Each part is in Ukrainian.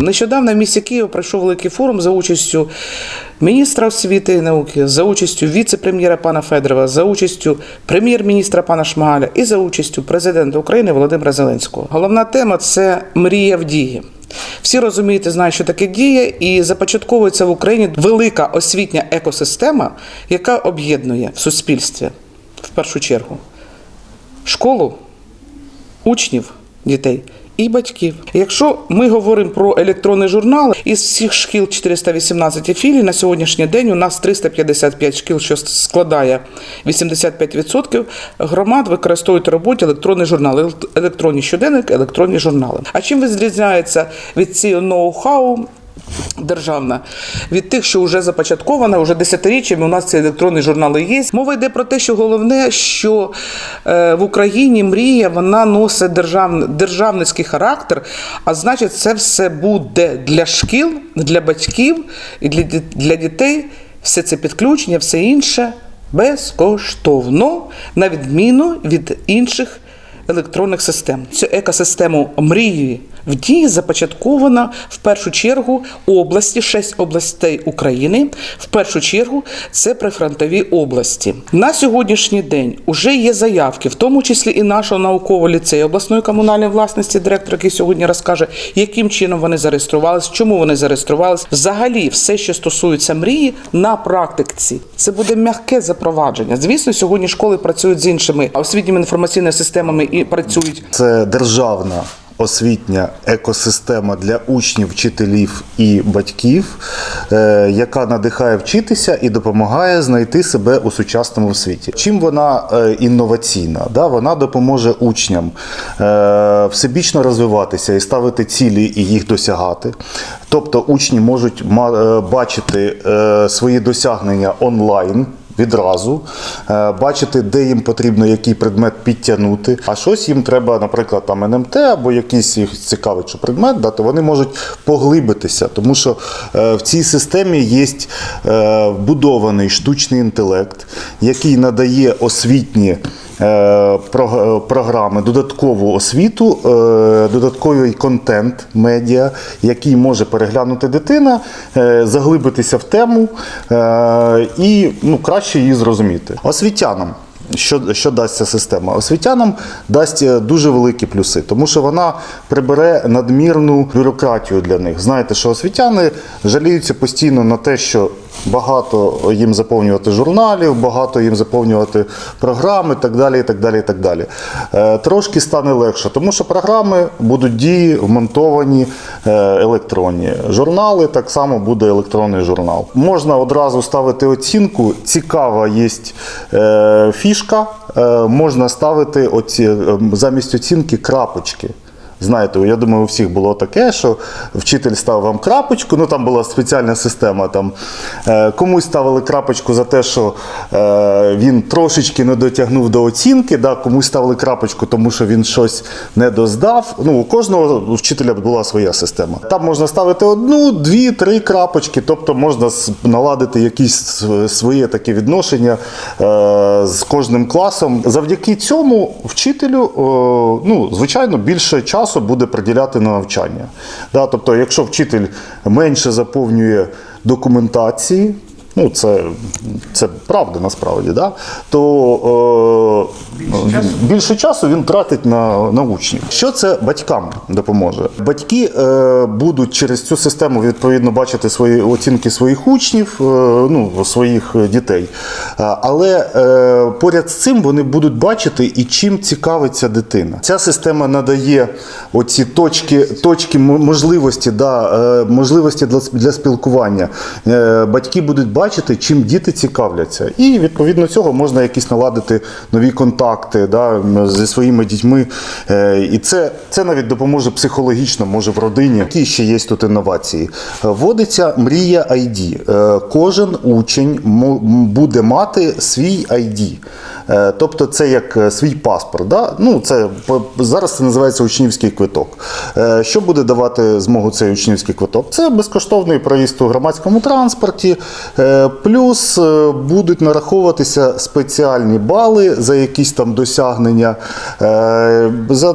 Нещодавно в місті Києва пройшов великий форум за участю міністра освіти і науки, за участю віце-прем'єра пана Федорова, за участю прем'єр-міністра пана Шмагаля і за участю президента України Володимира Зеленського. Головна тема це мрія в дії. Всі розумієте, знають, що таке діє, і започатковується в Україні велика освітня екосистема, яка об'єднує в суспільстві в першу чергу школу, учнів, дітей і батьків. Якщо ми говоримо про електронний журнал, із всіх шкіл 418 філій на сьогоднішній день у нас 355 шкіл, що складає 85% громад використовують в роботі електронний журнал, ел- електронні щоденники, електронні журнали. А чим відрізняється від цього ноу-хау? Державна від тих, що вже започаткована, вже десятиріччями у нас ці електронні журнали є. Мова йде про те, що головне, що е, в Україні мрія вона носить держав, державницький характер, а значить, це все буде для шкіл, для батьків і для, для дітей. Все це підключення, все інше безкоштовно, на відміну від інших електронних систем. Цю екосистему мрії в дії започаткована в першу чергу області, шість областей України. В першу чергу це прифронтові області. На сьогоднішній день вже є заявки, в тому числі і нашого наукового ліцею обласної комунальної власності, директор, який сьогодні розкаже, яким чином вони зареєструвались, чому вони зареєструвались. Взагалі, все, що стосується мрії, на практиці це буде м'яке запровадження. Звісно, сьогодні школи працюють з іншими освітніми інформаційними системами і працюють Це державна освітня екосистема для учнів, вчителів і батьків, е, яка надихає вчитися і допомагає знайти себе у сучасному світі. Чим вона е, інноваційна? Да? Вона допоможе учням е, всебічно розвиватися і ставити цілі і їх досягати. Тобто учні можуть бачити свої досягнення онлайн. Відразу е, бачити, де їм потрібно який предмет підтягнути. А щось їм треба, наприклад, там НМТ або якийсь їх цікавий предмет, дати, вони можуть поглибитися, тому що е, в цій системі є е, вбудований штучний інтелект, який надає освітні. Е, про- Програми, додаткову освіту, е, додатковий контент медіа, який може переглянути дитина, е, заглибитися в тему е, і ну, краще її зрозуміти. Освітянам. Що, що дасть ця система? Освітянам дасть е, дуже великі плюси, тому що вона прибере надмірну бюрократію для них. Знаєте, що освітяни жаліються постійно на те, що багато їм заповнювати журналів, багато їм заповнювати програми, так далі. і так далі, і так далі. Е, Трошки стане легше, тому що програми будуть дії вмонтовані е, електронні. Журнали так само буде електронний журнал. Можна одразу ставити оцінку. Цікава є е, фішка. Можна ставити оці, замість оцінки крапочки. Знаєте, я думаю, у всіх було таке, що вчитель ставив вам крапочку, ну там була спеціальна система. Там е, комусь ставили крапочку за те, що е, він трошечки не дотягнув до оцінки, да, комусь ставили крапочку, тому що він щось не доздав. Ну, у кожного вчителя була своя система. Там можна ставити одну, дві, три крапочки, тобто можна наладити якісь своє таке відношення е, з кожним класом. Завдяки цьому вчителю, ну, звичайно, більше часу буде приділяти на навчання. Да, тобто, якщо вчитель менше заповнює документації, ну це, це правда насправді, да, то е, він- більше часу він тратить на, на учнів. Що це батькам допоможе? Батьки е, будуть через цю систему відповідно бачити свої оцінки своїх учнів, е, ну, своїх дітей. Е, Але е, поряд з цим вони будуть бачити і чим цікавиться дитина. Ця система надає оці точки, точки можливості, да, е, можливості для, для спілкування. Е, Батьки будуть бачити, чим діти цікавляться. І відповідно цього можна якісь наладити нові контакти да, зі своїми дітьми. Е, І це, це навіть допоможе психологічно, може в родині. Які ще є тут інновації? Е, Вводиться мрія ID. Е, Кожен учень буде мати свій ID. Е, Тобто це як е, свій паспорт. Да? Ну, це, зараз це називається учнівський квиток. Е, Що буде давати змогу цей учнівський квиток? Це безкоштовний проїзд у громадському транспорті, плюс будуть нараховуватися спеціальні бали за якісь там досягнення. За,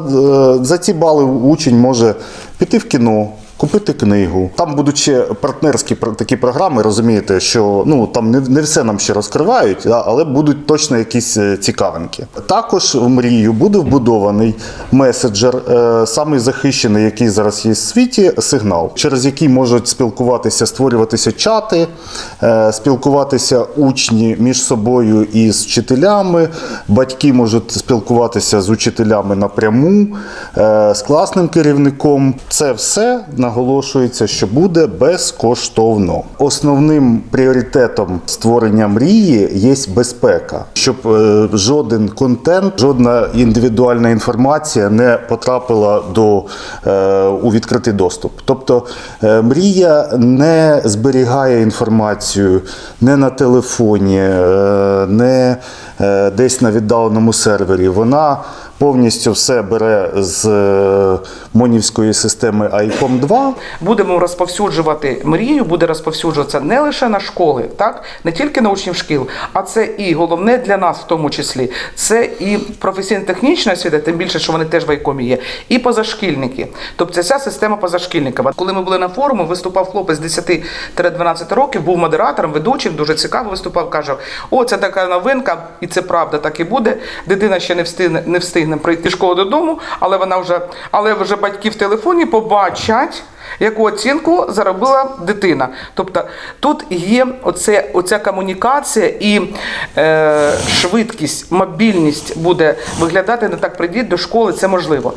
за ці бали учень може піти в кіно, Купити книгу. Там будуть ще партнерські такі програми, розумієте, що ну там не, не все нам ще розкривають, але будуть точно якісь е, цікавинки. Також в мрію буде вбудований меседжер, е, самий захищений, який зараз є в світі, сигнал, через який можуть спілкуватися, створюватися чати, е, спілкуватися учні між собою і з вчителями. Батьки можуть спілкуватися з учителями напряму, з класним керівником. Це все наголошується, що буде безкоштовно. Основним пріоритетом створення мрії є безпека, щоб е, жоден контент, жодна індивідуальна інформація не потрапила до е, у відкритий доступ. Тобто е, мрія не зберігає інформацію не на телефоні, не десь на віддаленому сервері. Вона повністю все бере з е, монівської системи ICOM 2 Будемо розповсюджувати мрію, буде розповсюджуватися не лише на школи, так не тільки на учнів шкіл, а це і головне для нас, в тому числі, це і професійно-технічна освіта, тим більше, що вони теж в айкомі є, і позашкільники. Тобто вся система позашкільників. Коли ми були на форумі, виступав хлопець 10-12 років, був модератором, ведучим, дуже цікаво виступав. каже: О, це така новинка, і це правда, так і буде. Дитина ще не встигне не встигне прийти школи додому, але вона вже, але вже батьки в телефоні побачать. Яку оцінку заробила дитина? Тобто тут є оце, оця комунікація і е, швидкість, мобільність буде виглядати не так прийдіть до школи, це можливо.